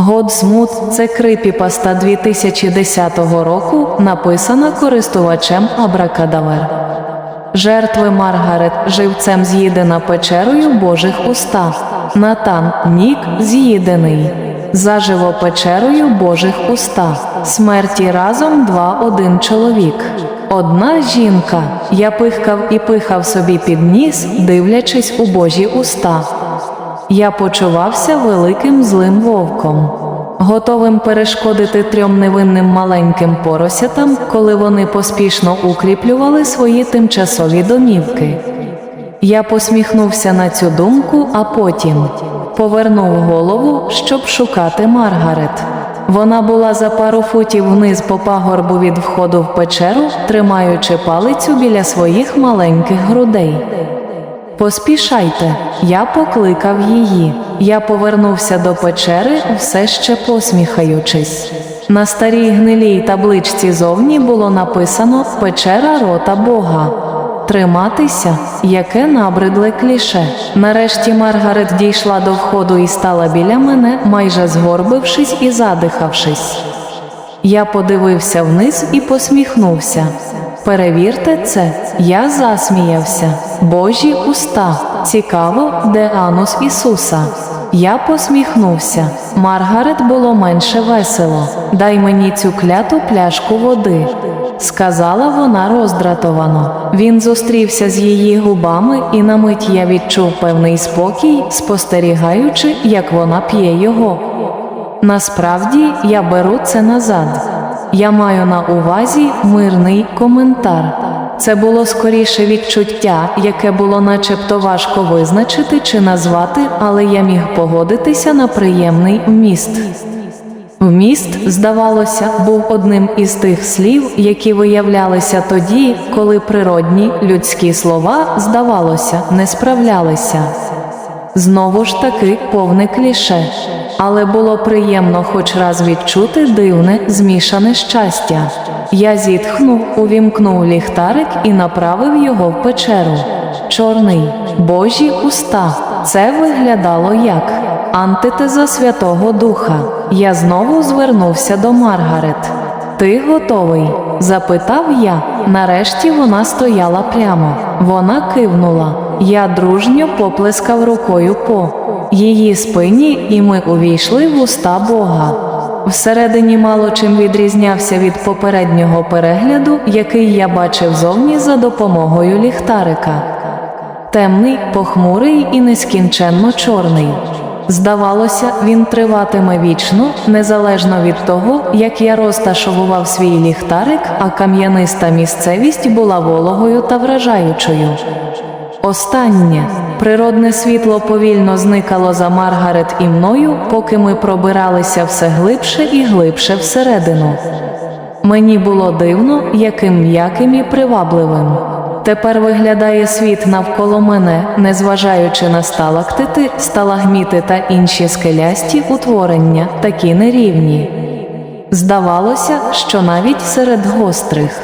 Год змут це крипіпаста 2010 року, написана користувачем Абракадавер. Жертви Маргарет живцем з'їдена печерою Божих уста. Натан Нік з'їдений. Заживо печерою Божих уста. Смерті разом два один чоловік. Одна жінка. Я пихкав і пихав собі під ніс, дивлячись у Божі уста. Я почувався великим злим вовком, готовим перешкодити трьом невинним маленьким поросятам, коли вони поспішно укріплювали свої тимчасові домівки. Я посміхнувся на цю думку, а потім повернув голову, щоб шукати Маргарет. Вона була за пару футів вниз по пагорбу від входу в печеру, тримаючи палицю біля своїх маленьких грудей. Поспішайте, я покликав її. Я повернувся до печери, все ще посміхаючись. На старій гнилій табличці зовні було написано Печера рота Бога. Триматися, яке набридле кліше. Нарешті Маргарет дійшла до входу і стала біля мене, майже згорбившись і задихавшись. Я подивився вниз і посміхнувся. Перевірте це, я засміявся. Божі уста. Цікаво, де анус Ісуса. Я посміхнувся. Маргарет було менше весело. Дай мені цю кляту пляшку води. Сказала вона роздратовано. Він зустрівся з її губами, і на мить я відчув певний спокій, спостерігаючи, як вона п'є його. Насправді я беру це назад. Я маю на увазі мирний коментар. Це було скоріше відчуття, яке було начебто важко визначити чи назвати, але я міг погодитися на приємний вміст. Вміст, здавалося, був одним із тих слів, які виявлялися тоді, коли природні людські слова, здавалося, не справлялися. Знову ж таки повне кліше, але було приємно хоч раз відчути дивне, змішане щастя. Я зітхнув, увімкнув ліхтарик і направив його в печеру. Чорний, божі уста. Це виглядало як антитеза Святого Духа. Я знову звернувся до Маргарет. Ти готовий? запитав я. Нарешті вона стояла прямо. Вона кивнула. Я дружньо поплескав рукою по її спині, і ми увійшли в уста Бога. Всередині мало чим відрізнявся від попереднього перегляду, який я бачив зовні за допомогою ліхтарика. Темний, похмурий і нескінченно чорний. Здавалося, він триватиме вічно, незалежно від того, як я розташовував свій ліхтарик, а кам'яниста місцевість була вологою та вражаючою. Останнє природне світло повільно зникало за Маргарет і мною, поки ми пробиралися все глибше і глибше всередину. Мені було дивно, яким м'яким і привабливим. Тепер виглядає світ навколо мене, незважаючи на сталактити, сталагміти та інші скелясті утворення, такі нерівні. Здавалося, що навіть серед гострих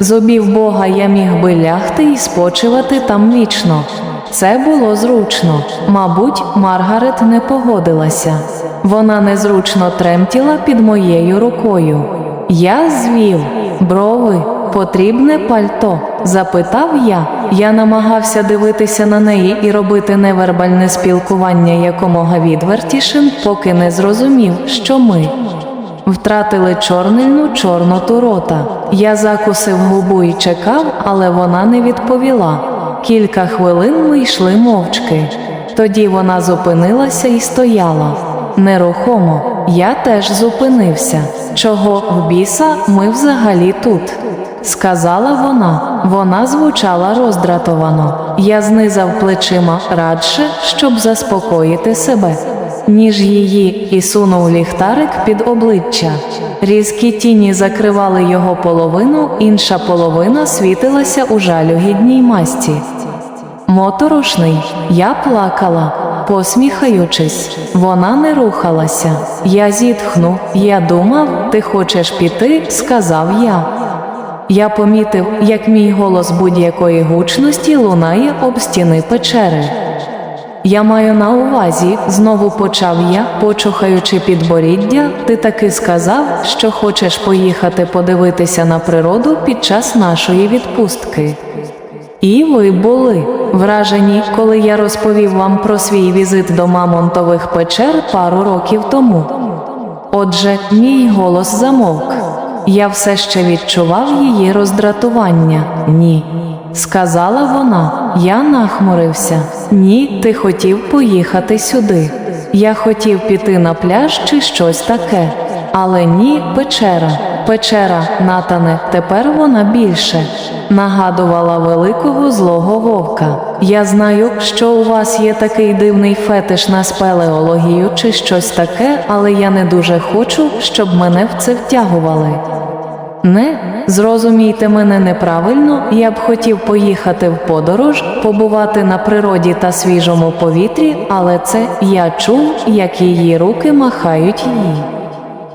зубів Бога я міг би лягти і спочивати там вічно. Це було зручно. Мабуть, Маргарет не погодилася. Вона незручно тремтіла під моєю рукою. Я звів брови, потрібне пальто. Запитав я. Я намагався дивитися на неї і робити невербальне спілкування якомога відвертішим, поки не зрозумів, що ми. Втратили чорнильну чорноту рота. Я закусив губу і чекав, але вона не відповіла. Кілька хвилин ми йшли мовчки. Тоді вона зупинилася і стояла. Нерухомо, я теж зупинився. Чого в біса ми взагалі тут? Сказала вона, вона звучала роздратовано. Я знизав плечима радше, щоб заспокоїти себе ніж її, і сунув ліхтарик під обличчя. Різкі тіні закривали його половину, інша половина світилася у жалюгідній масті. Моторошний, я плакала, посміхаючись, вона не рухалася. Я зітхнув, я думав, ти хочеш піти, сказав я. Я помітив, як мій голос будь-якої гучності лунає об стіни печери. Я маю на увазі, знову почав я, почухаючи підборіддя, ти таки сказав, що хочеш поїхати подивитися на природу під час нашої відпустки. І ви були вражені, коли я розповів вам про свій візит до Мамонтових печер пару років тому. Отже, мій голос замовк. Я все ще відчував її роздратування. Ні. Сказала вона, я нахмурився. Ні, ти хотів поїхати сюди. Я хотів піти на пляж чи щось таке. Але ні, печера. Печера, Натане, тепер вона більше. Нагадувала великого злого вовка. Я знаю, що у вас є такий дивний фетиш на спелеологію чи щось таке, але я не дуже хочу, щоб мене в це втягували. Не зрозумійте мене неправильно, я б хотів поїхати в подорож, побувати на природі та свіжому повітрі, але це я чув, як її руки махають їй.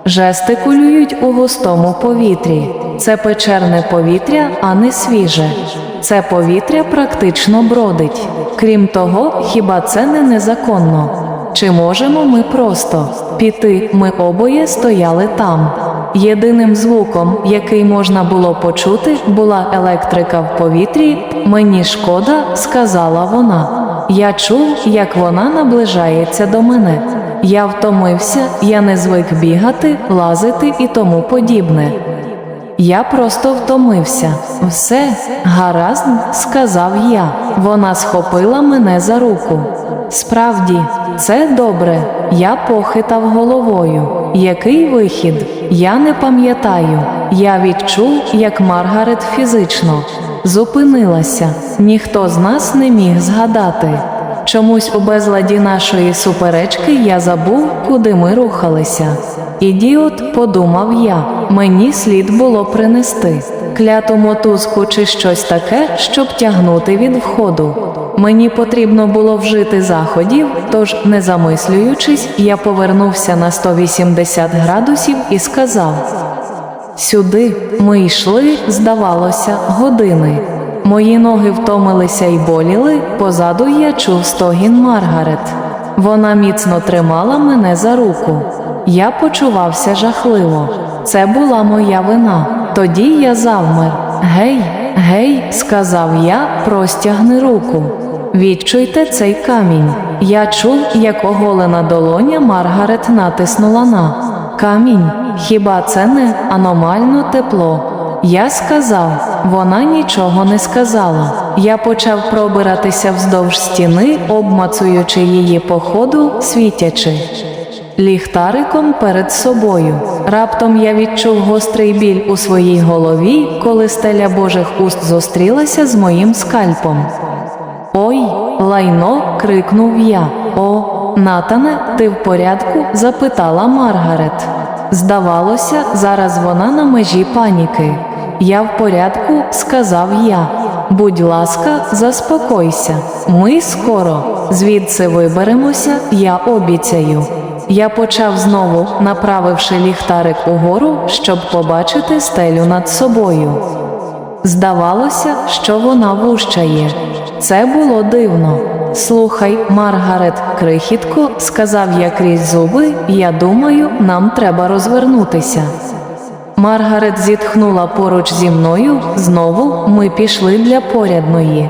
Жестикулюють у густому повітрі. Це печерне повітря, а не свіже. Це повітря практично бродить. Крім того, хіба це не незаконно? Чи можемо ми просто піти? Ми обоє стояли там. Єдиним звуком, який можна було почути, була електрика в повітрі. Мені шкода, сказала вона. Я чув, як вона наближається до мене. Я втомився, я не звик бігати, лазити і тому подібне. Я просто втомився. Все, гаразд, сказав я. Вона схопила мене за руку. Справді, це добре. Я похитав головою. Який вихід? Я не пам'ятаю. Я відчув, як Маргарет фізично зупинилася. Ніхто з нас не міг згадати. Чомусь у безладі нашої суперечки я забув, куди ми рухалися. Ідіот, подумав я, мені слід було принести кляту мотузку чи щось таке, щоб тягнути від входу. Мені потрібно було вжити заходів, тож, не замислюючись, я повернувся на 180 градусів і сказав: Сюди ми йшли, здавалося, години. Мої ноги втомилися й боліли, позаду я чув стогін Маргарет. Вона міцно тримала мене за руку. Я почувався жахливо. Це була моя вина. Тоді я завмер. Гей, гей, сказав я, простягни руку. Відчуйте цей камінь. Я чув, як оголена долоня Маргарет натиснула на камінь. Хіба це не аномально тепло? Я сказав, вона нічого не сказала. Я почав пробиратися вздовж стіни, обмацуючи її по ходу, світячи. Ліхтариком перед собою. Раптом я відчув гострий біль у своїй голові, коли стеля Божих уст зустрілася з моїм скальпом. Лайно. крикнув я. О, Натане, ти в порядку? запитала Маргарет. Здавалося, зараз вона на межі паніки. Я в порядку, сказав я. Будь ласка, заспокойся. Ми скоро звідси виберемося, я обіцяю. Я почав знову, направивши ліхтарик угору, щоб побачити стелю над собою. Здавалося, що вона вущає. Це було дивно. Слухай, Маргарет, крихітко, сказав я крізь зуби, я думаю, нам треба розвернутися. Маргарет зітхнула поруч зі мною. Знову ми пішли для порядної.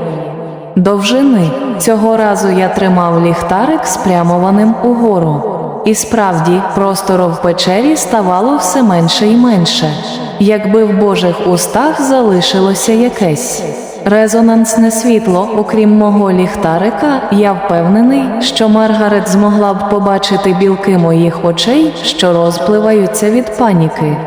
Довжини. Цього разу я тримав ліхтарик спрямованим угору. І справді, простору в печері ставало все менше і менше, якби в Божих устах залишилося якесь. Резонансне світло, окрім мого ліхтарика, я впевнений, що Маргарет змогла б побачити білки моїх очей, що розпливаються від паніки.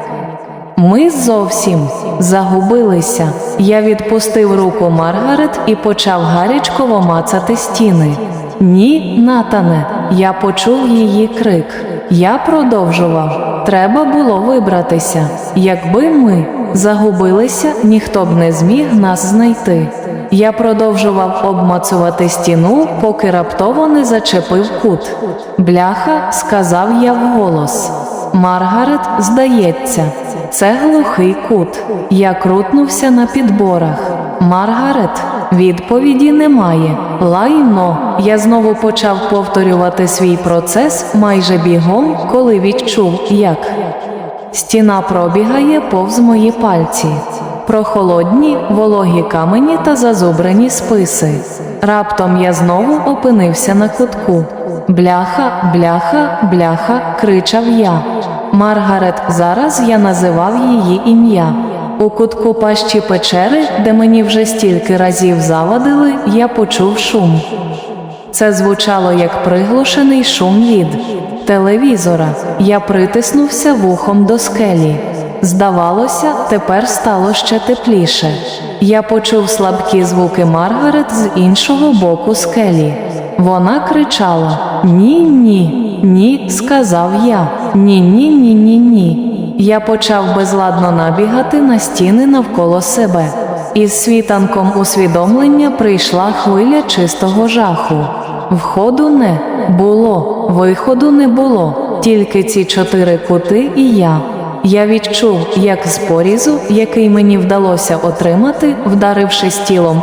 Ми зовсім загубилися. Я відпустив руку Маргарет і почав гарячково мацати стіни. Ні, Натане, я почув її крик. Я продовжував. Треба було вибратися. Якби ми загубилися, ніхто б не зміг нас знайти. Я продовжував обмацувати стіну, поки раптово не зачепив кут. Бляха, сказав я вголос. Маргарет, здається, це глухий кут. Я крутнувся на підборах. Маргарет, відповіді немає. Лайно. Я знову почав повторювати свій процес майже бігом, коли відчув, як стіна пробігає повз мої пальці. Прохолодні, вологі камені та зазубрені списи. Раптом я знову опинився на кутку. Бляха, бляха, бляха, кричав я. Маргарет, зараз я називав її ім'я. У кутку пащі печери, де мені вже стільки разів завадили, я почув шум. Це звучало як приглушений шум від телевізора. Я притиснувся вухом до скелі. Здавалося, тепер стало ще тепліше. Я почув слабкі звуки Маргарет з іншого боку скелі. Вона кричала: Ні, ні, ні, сказав я. Ні, ні, ні, ні, ні. Я почав безладно набігати на стіни навколо себе. Із світанком усвідомлення прийшла хвиля чистого жаху. Входу не було, виходу не було, тільки ці чотири кути і я. Я відчув, як з порізу, який мені вдалося отримати, вдарившись тілом